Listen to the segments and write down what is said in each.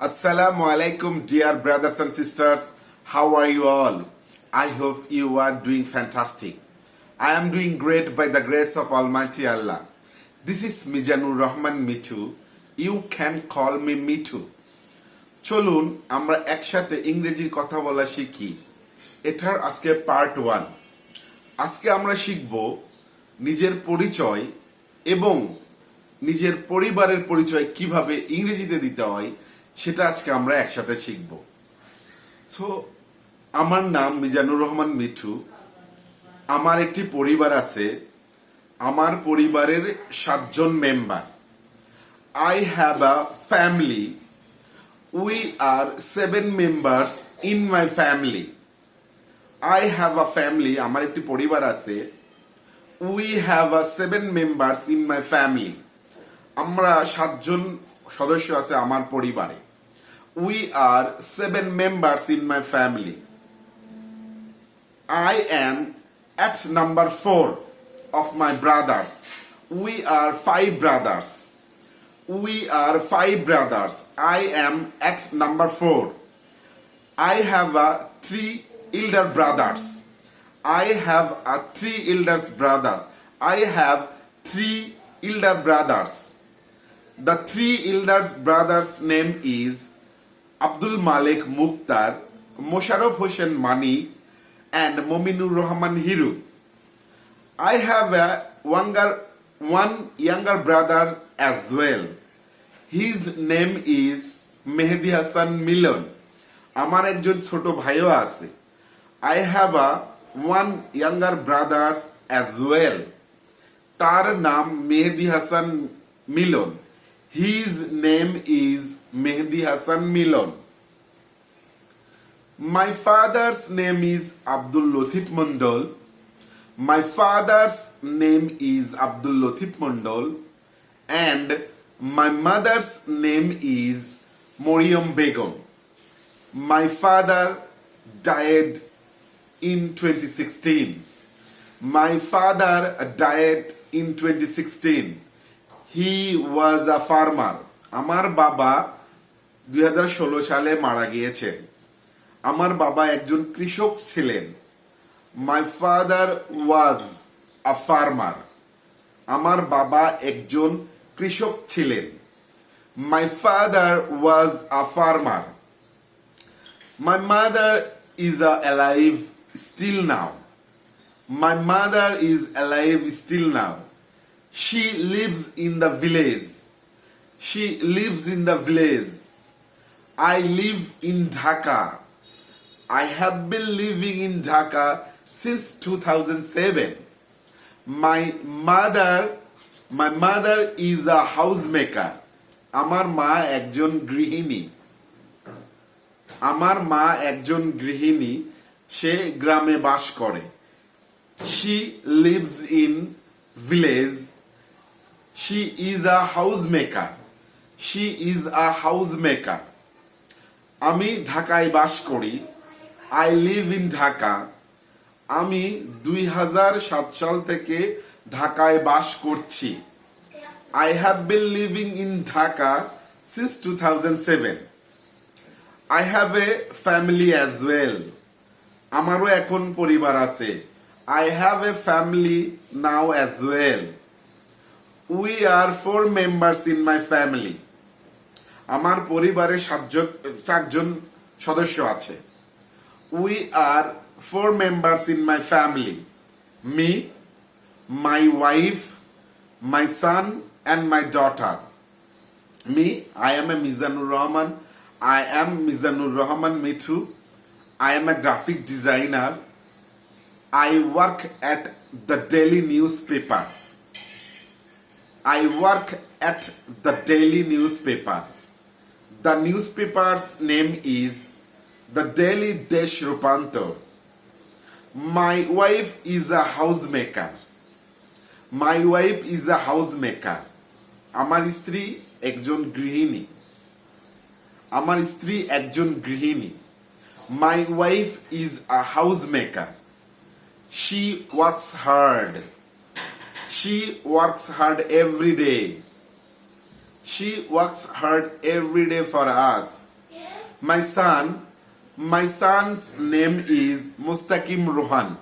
Assalamu alaikum, dear brothers and sisters. How are you all? I hope you are doing fantastic. I am doing great by the grace of Almighty Allah. This is Mijanur Rahman Mitu. You can call me Mitu. চলুন আমরা একসাথে ইংরেজি কথা বলা শিখি এটার আজকে part one আজকে আমরা শিখব নিজের পরিচয় এবং নিজের পরিবারের পরিচয় কীভাবে ইংরেজিতে দিতে হয় সেটা আজকে আমরা একসাথে শিখব। সো আমার নাম মিজানুর রহমান মিঠু। আমার একটি পরিবার আছে। আমার পরিবারের সাতজন member. I have a family we are seven members in my family I have a family আমার একটি পরিবার আছে। We have a seven members in my family আমরা সাতজন সদস্য আছে আমার পরিবারে। We are seven members in my family. I am at number four of my brothers. We are five brothers. We are five brothers. I am at number four. I have a three elder brothers. I have a three elder brothers. I have three elder brothers. The three elder brothers' name is Abdul Malik Mukhtar, Mosharraf Hossain Mani and Mominur Rahman Hiru. I have younger one younger brother as well his name is Mehdi Hasan Milon আমার একজন ছোট ভাইও আছে। I have a one younger brother as well তার নাম Mehdi Hasan Milon his name is Mehedi Hasan Milan My father's name is Abdul Latif Mondol. My father's name is Abdul Latif Mondol. And my mother's name is Moriam Begum. My father died in 2016. My father died in 2016. He was a farmer. আমার বাবা দুই হাজার ষোলো সালে মারা গিয়েছেন আমার বাবা একজন কৃষক ছিলেন। My father was a farmer আমার বাবা একজন কৃষক ছিলেন। My father was a farmer my mother is a alive still now my mother is alive still now she lives in the village she lives in the village I live in Dhaka. I have been living in Dhaka since 2007. My mother, my mother is a housemaker. আমার মা একজন গৃহিণী আমার মা একজন গৃহিণী সে গ্রামে বাস করে she lives in village she is a house maker she is a house maker আমি ঢাকায় বাস করি। আই লিভ ইন ঢাকা আমি দুই হাজার সাত সাল থেকে ঢাকায় বাস করছি। I have been living in Dhaka since two thousand seven I have a family as well আমারও এখন পরিবার আছে। I have a family now as well we are four members in my family আমার পরিবারে সাতজন, চারজন সদস্য আছে। We are four members in my family me my wife my son and my daughter me I am a Mizanur Rahman I am Mizanur Rahman Mithu I am a graphic designer I work at the daily newspaper I work at the daily newspaper. The newspaper's name is the Daily Desh Rupanto. My wife is a housemaker. My wife is a housemaker. আমার স্ত্রী একজন গৃহিণী আমার স্ত্রী একজন গৃহিণী my wife is a house maker she works hard She works hard every day. She works hard every day for us. My son, my son's name is Mustaqim Rohan.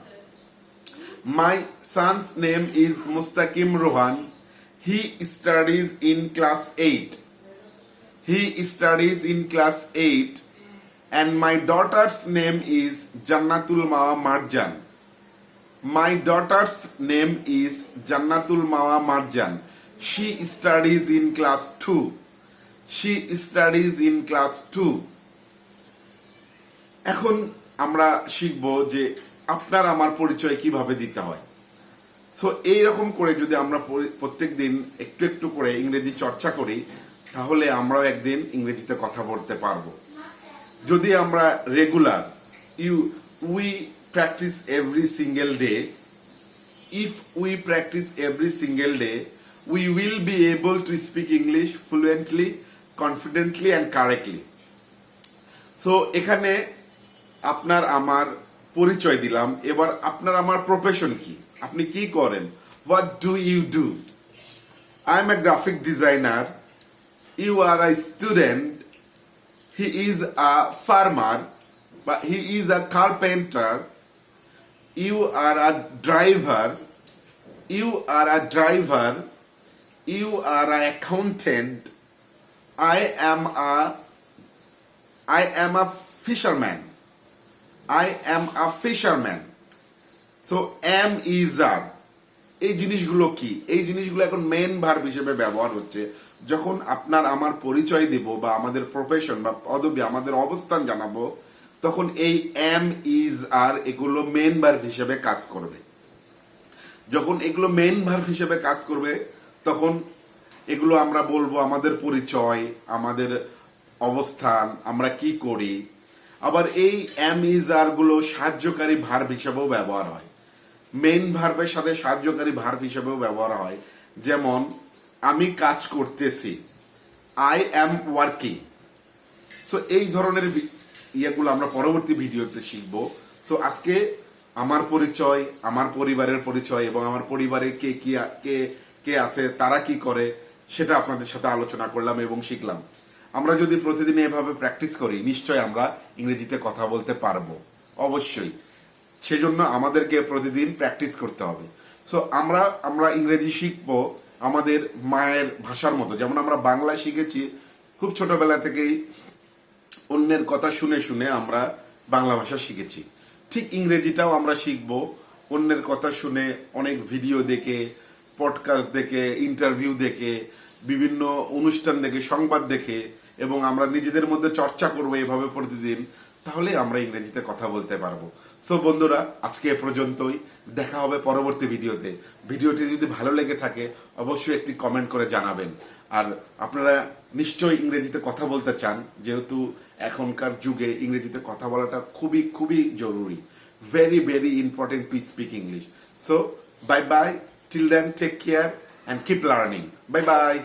My son's name is Mustaqim Rohan. He studies in class 8. He studies in class 8 and my daughter's name is Jannatul Mawa Marjan. My daughter's name is Jannatul Mawa Marjan. She studies in class 2. She studies in class 2. এখন আমরা শিখব যে আপনার আমার পরিচয় কীভাবে দিতে হয় সো এইরকম করে যদি আমরা প্রত্যেক দিন একটু একটু করে ইংরেজি চর্চা করি তাহলে আমরাও একদিন ইংরেজিতে কথা বলতে পারব যদি আমরা regular you we practice every single day if we practice every single day, we will be able to speak English fluently, confidently, and correctly. So এখানে আপনার আমার পরিচয় দিলাম। এবার আপনার আমার প্রফেশন কি? আপনি কি করেন? What do you do I am a graphic designer you are a student he is a farmer বা he is a carpenter you are a driver. You are a driver. You are an accountant. I am a, i am a fisherman. I am a fisherman. So, am is are এই জিনিসগুলো কি? এই জিনিসগুলো এখন main verb হিসেবে ব্যবহার হচ্ছে। যখন আপনার আমার পরিচয় দিব বা আমাদের প্রফেশন বা পদবি, আমাদের অবস্থান জানাব, তখন এই এম ইজ আর এগুলো মেন ভার্ব হিসেবে কাজ করবে। যখন এগুলো মেন ভার্ব হিসেবে কাজ করবে তখন এগুলো আমরা বলব আমাদের পরিচয়, আমাদের অবস্থান, আমরা কি করি। আবার এই এম ইজ আরগুলো সাহায্যকারী ভার্ব হিসেবেও ব্যবহার হয়। মেইন ভার্বের সাথে সাহায্যকারী ভার্ব হিসেবেও ব্যবহার হয়। যেমন, আমি কাজ করতেছি। আই অ্যাম ওয়ার্কিং সো এই ধরনের ইয়েগুলো আমরা পরবর্তী ভিডিওতে শিখব। সো আজকে আমার পরিচয়, আমার পরিবারের পরিচয় এবং আমার পরিবারে কে কি কে কে আছে, তারা কি করে, সেটা আপনাদের সাথে আলোচনা করলাম এবং শিখলাম। আমরা যদি প্রতিদিন এভাবে প্র্যাকটিস করি নিশ্চয় আমরা ইংরেজিতে কথা বলতে পারব। অবশ্যই। সেজন্য আমাদেরকে প্রতিদিন প্র্যাকটিস করতে হবে। সো আমরা আমরা ইংরেজি শিখব আমাদের মায়ের ভাষার মতো। যেমন আমরা বাংলা শিখেছি, খুব ছোটবেলা থেকেই অন্যের কথা শুনে শুনে আমরা বাংলা ভাষা শিখেছি। ঠিক ইংরেজিটাও আমরা শিখব, অন্যের কথা শুনে অনেক ভিডিও দেখে পডকাস্ট দেখে ইন্টারভিউ দেখে, বিভিন্ন অনুষ্ঠান দেখে, সংবাদ দেখে, এবং আমরা নিজেদের মধ্যে চর্চা করব এভাবে প্রতিদিন, তাহলে আমরা ইংরেজিতে কথা বলতে পারব। সো বন্ধুরা, আজকে এ পর্যন্তই। দেখা হবে পরবর্তী ভিডিওতে। ভিডিওটি যদি ভালো লেগে থাকে, অবশ্যই একটি কমেন্ট করে জানাবেন। আর আপনারা নিশ্চয়ই ইংরেজিতে কথা বলতে চান, যেহেতু এখনকার যুগে ইংরেজিতে কথা বলাটা খুবই খুবই জরুরি। Very very important to speak English so bye bye Till then, take care and keep learning. Bye bye.